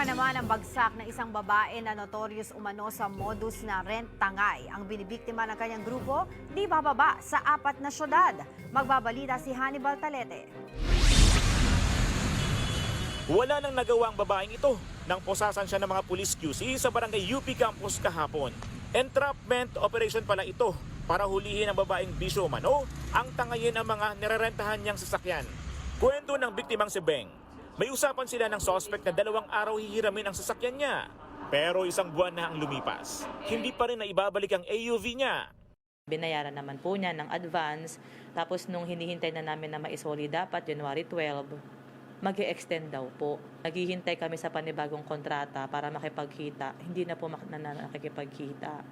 Bunga naman ang bagsak ng isang babae na notorious umano sa modus na rent tangay. Ang binibiktima ng kanyang grupo, di bababa sa apat na syudad. Magbabalita si Hannibal Talete. Wala nang nagawa babaeng ito nang posasan siya ng mga police QC sa barangay UP Campus kahapon. Entrapment operation pala ito para hulihin ang babaeng bisyo umano ang tangayin ang mga nirerentahan niyang sasakyan. Kwento ng biktimang si Beng. May usapan sila ng sospek na dalawang araw hihiramin ang sasakyan niya. Pero isang buwan na ang lumipas. Hindi pa rin na ibabalik ang AUV niya. Binayaran naman po niya ng advance. Tapos nung hinihintay na namin na maisoli dapat January 12, mag extend daw po. Naghihintay kami sa panibagong kontrata para makipagkita. Hindi na po mak- na, na nakikipagkita.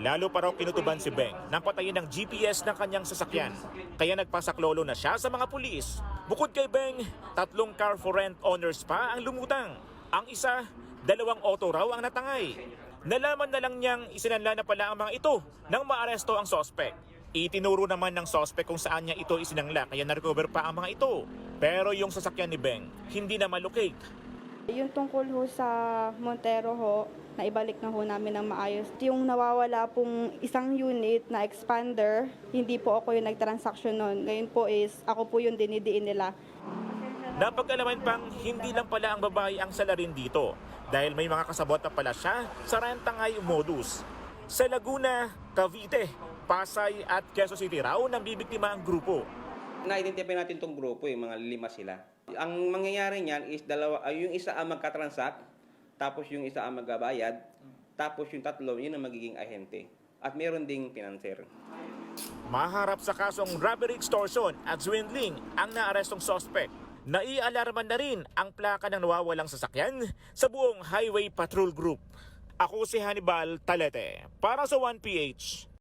Lalo pa raw kinutuban si Beng nang patayin ng GPS ng kanyang sasakyan. Kaya nagpasaklolo na siya sa mga pulis. Bukod kay Beng, tatlong car for rent owners pa ang lumutang. Ang isa, dalawang auto raw ang natangay. Nalaman na lang niyang isinanla na pala ang mga ito nang maaresto ang sospek. Itinuro naman ng sospek kung saan niya ito isinangla kaya na-recover pa ang mga ito. Pero yung sasakyan ni Beng, hindi na malocate. Yung tungkol ho sa Montero ho, na ibalik na ho namin ng maayos. Yung nawawala pong isang unit na expander, hindi po ako yung nagtransaction nun. Ngayon po is, ako po yung dinidiin nila. Napag-alaman pang hindi lang pala ang babae ang salarin dito dahil may mga kasabot na pala siya sa rentangay modus. Sa Laguna, Cavite, Pasay at Quezon City raw nang bibiktima ang grupo. Na-identify natin tong grupo, yung mga lima sila. Ang mangyayari niyan is dalawa, ay yung isa ang magka-transact, tapos yung isa ang magbabayad, tapos yung tatlo, yun ang magiging ahente. At meron ding financer. Maharap sa kasong robbery extortion at swindling ang naarestong sospek. Naialarman na rin ang plaka ng nawawalang sasakyan sa buong Highway Patrol Group. Ako si Hannibal Talete para sa 1PH.